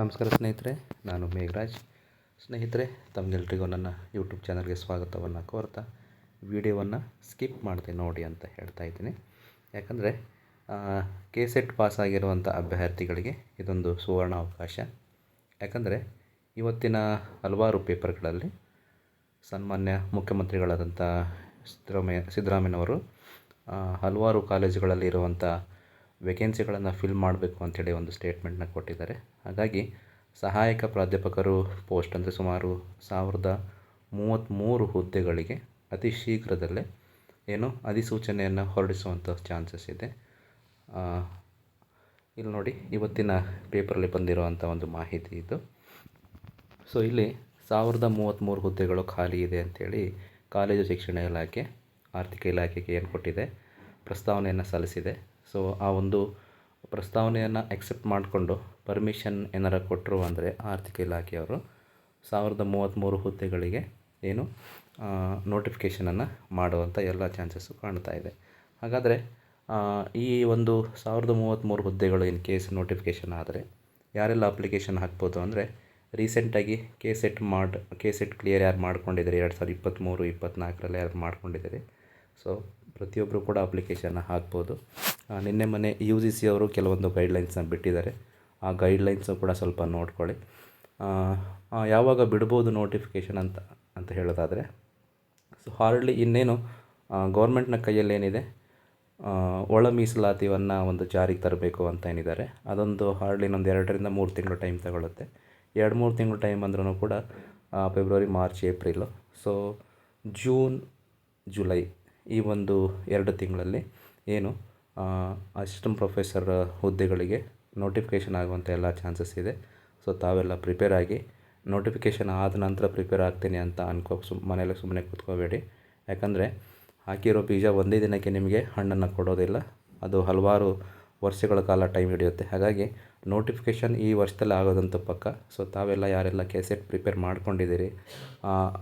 ನಮಸ್ಕಾರ ಸ್ನೇಹಿತರೆ, ನಾನು ಮೇಘರಾಜ್. ಸ್ನೇಹಿತರೆ ತಮಗೆಲ್ರಿಗೂ ನನ್ನ ಯೂಟ್ಯೂಬ್ ಚಾನಲ್ಗೆ ಸ್ವಾಗತವನ್ನು ಕೋರ್ತಾ, ವಿಡಿಯೋವನ್ನು ಸ್ಕಿಪ್ ಮಾಡದೆ ನೋಡಿ ಅಂತ ಹೇಳ್ತಾ ಇದ್ದೀನಿ. ಯಾಕಂದರೆ ಕೆ ಸೆಟ್ ಪಾಸ್ ಆಗಿರುವಂಥ ಅಭ್ಯರ್ಥಿಗಳಿಗೆ ಇದೊಂದು ಸುವರ್ಣ ಅವಕಾಶ. ಯಾಕಂದರೆ, ಇವತ್ತಿನ ಹಲವಾರು ಪೇಪರ್ಗಳಲ್ಲಿ ಸನ್ಮಾನ್ಯ ಮುಖ್ಯಮಂತ್ರಿಗಳಾದಂಥ ಸಿದ್ದರಾಮಯ್ಯ ಸಿದ್ದರಾಮಯ್ಯನವರು ಹಲವಾರು ಕಾಲೇಜುಗಳಲ್ಲಿ ಇರುವಂಥ ವೇಕೆನ್ಸಿಗಳನ್ನು ಫಿಲ್ ಮಾಡಬೇಕು ಅಂಥೇಳಿ ಒಂದು ಸ್ಟೇಟ್ಮೆಂಟ್ನ ಕೊಟ್ಟಿದ್ದಾರೆ. ಹಾಗಾಗಿ ಸಹಾಯಕ ಪ್ರಾಧ್ಯಾಪಕರು ಪೋಸ್ಟ್ ಅಂದರೆ ಸುಮಾರು ಸಾವಿರದ ಮೂವತ್ತ್ಮೂರು ಹುದ್ದೆಗಳಿಗೆ ಅತಿ ಶೀಘ್ರದಲ್ಲೇ ಏನು ಅಧಿಸೂಚನೆಯನ್ನು ಹೊರಡಿಸುವಂಥ ಚಾನ್ಸಸ್ ಇದೆ. ಇಲ್ಲಿ ನೋಡಿ, ಇವತ್ತಿನ ಪೇಪರಲ್ಲಿ ಬಂದಿರುವಂಥ ಒಂದು ಮಾಹಿತಿ ಇದು. ಸೊ ಇಲ್ಲಿ ಸಾವಿರದ ಮೂವತ್ತ್ಮೂರು ಹುದ್ದೆಗಳು ಖಾಲಿ ಇದೆ ಅಂಥೇಳಿ ಕಾಲೇಜು ಶಿಕ್ಷಣ ಇಲಾಖೆ, ಆರ್ಥಿಕ ಇಲಾಖೆಗೆ ಏನು ಕೊಟ್ಟಿದೆ? ಪ್ರಸ್ತಾವನೆಯನ್ನು ಸಲ್ಲಿಸಿದೆ. ಸೊ ಆ ಒಂದು ಪ್ರಸ್ತಾವನೆಯನ್ನು ಎಕ್ಸೆಪ್ಟ್ ಮಾಡಿಕೊಂಡು ಪರ್ಮಿಷನ್ ಏನಾರ ಕೊಟ್ಟರು ಅಂದರೆ ಆರ್ಥಿಕ ಇಲಾಖೆಯವರು ಸಾವಿರದ ಮೂವತ್ತ್ಮೂರು ಹುದ್ದೆಗಳಿಗೆ ಏನು ನೋಟಿಫಿಕೇಷನನ್ನು ಮಾಡುವಂಥ ಎಲ್ಲ ಚಾನ್ಸಸ್ಸು ಕಾಣ್ತಾ ಇದೆ. ಹಾಗಾದರೆ ಈ ಒಂದು ಸಾವಿರದ ಮೂವತ್ತ್ಮೂರು ಹುದ್ದೆಗಳು ಇನ್ ಕೇಸ್ ನೋಟಿಫಿಕೇಷನ್ ಆದರೆ ಯಾರೆಲ್ಲ ಅಪ್ಲಿಕೇಶನ್ ಹಾಕ್ಬೋದು ಅಂದರೆ ರೀಸೆಂಟಾಗಿ ಕೆ ಸೆಟ್ ಮಾಡಿ ಕೆ ಸೆಟ್ ಕ್ಲಿಯರ್ ಯಾರು ಮಾಡ್ಕೊಂಡಿದ್ದಾರೆ, ಎರಡು ಸಾವಿರದ ಇಪ್ಪತ್ತ್ಮೂರು ಇಪ್ಪತ್ತ್ನಾಲ್ಕರಲ್ಲಿ ಯಾರು ಮಾಡ್ಕೊಂಡಿದ್ದಾರೆ. ಸೊ ಪ್ರತಿಯೊಬ್ಬರು ಕೂಡ ಅಪ್ಲಿಕೇಶನ್ನ ಹಾಕ್ಬೋದು. ನಿನ್ನೆ ಮೊನ್ನೆ ಯು ಜಿ ಸಿ ಅವರು ಕೆಲವೊಂದು ಗೈಡ್ಲೈನ್ಸ್ನ ಬಿಟ್ಟಿದ್ದಾರೆ. ಆ ಗೈಡ್ಲೈನ್ಸು ಕೂಡ ಸ್ವಲ್ಪ ನೋಡ್ಕೊಳ್ಳಿ. ಯಾವಾಗ ಬಿಡ್ಬೋದು ನೋಟಿಫಿಕೇಷನ್ ಅಂತ ಅಂತ ಹೇಳೋದಾದರೆ, ಸೊ ಹಾರ್ಡ್ಲಿ ಇನ್ನೇನು ಗೌರ್ಮೆಂಟ್ನ ಕೈಯಲ್ಲಿ ಏನಿದೆ ಒಳ ಮೀಸಲಾತಿಯನ್ನು ಒಂದು ಜಾರಿಗೆ ತರಬೇಕು ಅಂತ ಏನಿದ್ದಾರೆ. ಅದೊಂದು ಹಾರ್ಡ್ಲಿ ಇನ್ನೊಂದು ಎರಡರಿಂದ ಮೂರು ತಿಂಗಳು ಟೈಮ್ ತಗೊಳ್ಳುತ್ತೆ ಎರಡು ಮೂರು ತಿಂಗಳು ಟೈಮ್ ಅಂದ್ರೂ ಕೂಡ February March April so June July ಈ ಒಂದು ಎರಡು ತಿಂಗಳಲ್ಲಿ ಏನು ಅಸಿಸ್ಟೆಂಟ್ ಪ್ರೊಫೆಸರ್ ಹುದ್ದೆಗಳಿಗೆ ನೋಟಿಫಿಕೇಷನ್ ಆಗುವಂಥ ಎಲ್ಲ ಚಾನ್ಸಸ್ ಇದೆ. ಸೊ ತಾವೆಲ್ಲ ಪ್ರಿಪೇರ್ ಆಗಿ ನೋಟಿಫಿಕೇಷನ್ ಆದ ನಂತರ ಪ್ರಿಪೇರ್ ಆಗ್ತೀನಿ ಅಂತ ಅನ್ಕೋ ಸುಮ್ ಮನೇಲಿ ಸುಮ್ಮನೆ ಕೂತ್ಕೋಬೇಡಿ. ಯಾಕಂದರೆ ಹಾಕಿರೋ ಬೀಜ ಒಂದೇ ದಿನಕ್ಕೆ ನಿಮಗೆ ಹಣ್ಣನ್ನು ಕೊಡೋದಿಲ್ಲ. ಅದು ಹಲವಾರು ವರ್ಷಗಳ ಕಾಲ ಟೈಮ್ ಹಿಡಿಯುತ್ತೆ. ಹಾಗಾಗಿ ನೋಟಿಫಿಕೇಷನ್ ಈ ವರ್ಷದಲ್ಲಿ ಆಗೋದಂತ ಪಕ್ಕ. ಸೊ ತಾವೆಲ್ಲ ಯಾರೆಲ್ಲ ಕೆಸೆಟ್ ಪ್ರಿಪೇರ್ ಮಾಡ್ಕೊಂಡಿದ್ದೀರಿ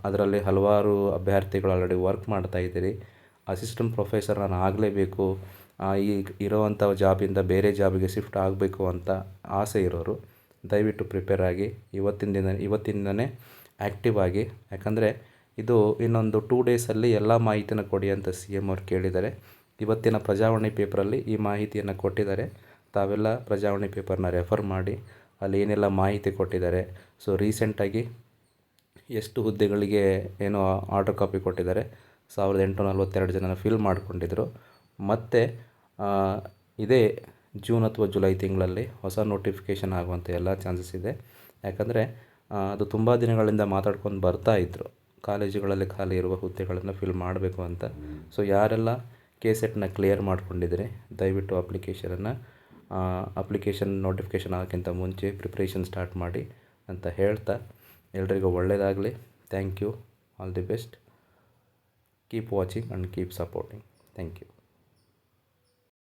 ಅದರಲ್ಲಿ ಹಲವಾರು ಅಭ್ಯರ್ಥಿಗಳು ಆಲ್ರೆಡಿ ವರ್ಕ್ ಮಾಡ್ತಾಯಿದ್ದೀರಿ ಅಸಿಸ್ಟೆಂಟ್ ಪ್ರೊಫೆಸರ್ ನಾನು ಆಗಲೇಬೇಕು. ಈಗ ಇರೋವಂಥ ಜಾಬಿಂದ ಬೇರೆ ಜಾಬಿಗೆ ಶಿಫ್ಟ್ ಆಗಬೇಕು ಅಂತ ಆಸೆ ಇರೋರು, ದಯವಿಟ್ಟು ಪ್ರಿಪೇರ್ ಆಗಿ ಇವತ್ತಿನ ದಿನ, ಇವತ್ತಿಂದನೇ ಆ್ಯಕ್ಟಿವ್ ಆಗಿ. ಯಾಕಂದರೆ ಇದು ಇನ್ನೊಂದು ಟೂ ಡೇಸಲ್ಲಿ ಎಲ್ಲ ಮಾಹಿತಿನ ಕೊಡಿ ಅಂತ ಸಿ ಎಂ ಅವ್ರು ಕೇಳಿದ್ದಾರೆ. ಇವತ್ತಿನ ಪ್ರಜಾವಾಣಿ ಪೇಪರಲ್ಲಿ ಈ ಮಾಹಿತಿಯನ್ನು ಕೊಟ್ಟಿದ್ದಾರೆ. ತಾವೆಲ್ಲ ಪ್ರಜಾವಾಣಿ ಪೇಪರ್ನ ರೆಫರ್ ಮಾಡಿ, ಅಲ್ಲಿ ಏನೆಲ್ಲ ಮಾಹಿತಿ ಕೊಟ್ಟಿದ್ದಾರೆ. ಸೊ ರೀಸೆಂಟಾಗಿ ಎಷ್ಟು ಹುದ್ದೆಗಳಿಗೆ ಏನು ಆರ್ಡರ್ ಕಾಪಿ ಕೊಟ್ಟಿದ್ದಾರೆ. ಸಾವಿರದ ಎಂಟು ನಲ್ವತ್ತೆರಡು ಜನನ ಫಿಲ್ ಮಾಡಿಕೊಂಡಿದ್ರು. ಮತ್ತು ಇದೇ ಜೂನ್ ಅಥವಾ ಜುಲೈ ತಿಂಗಳಲ್ಲಿ ಹೊಸ ನೋಟಿಫಿಕೇಷನ್ ಆಗುವಂಥ ಎಲ್ಲ ಚಾನ್ಸಸ್ ಇದೆ. ಯಾಕಂದರೆ ಅದು ತುಂಬ ದಿನಗಳಿಂದ ಮಾತಾಡ್ಕೊಂಡು ಬರ್ತಾ ಇದ್ದರು ಕಾಲೇಜುಗಳಲ್ಲಿ ಖಾಲಿ ಇರುವ ಹುದ್ದೆಗಳನ್ನು ಫಿಲ್ ಮಾಡಬೇಕು ಅಂತ. ಸೊ ಯಾರೆಲ್ಲ ಕೆ ಸೆಟ್ನ ಕ್ಲಿಯರ್ ಮಾಡ್ಕೊಂಡಿದ್ದೀರಿ ದಯವಿಟ್ಟು ಅಪ್ಲಿಕೇಶನನ್ನು ಅಪ್ಲಿಕೇಶನ್ ನೋಟಿಫಿಕೇಷನ್ ಆಗೋಕ್ಕಿಂತ ಮುಂಚೆ ಪ್ರಿಪ್ರೇಷನ್ ಸ್ಟಾರ್ಟ್ ಮಾಡಿ ಅಂತ ಹೇಳ್ತಾ, ಎಲ್ರಿಗೂ ಒಳ್ಳೆಯದಾಗಲಿ thank you all the best keep watching and keep supporting thank you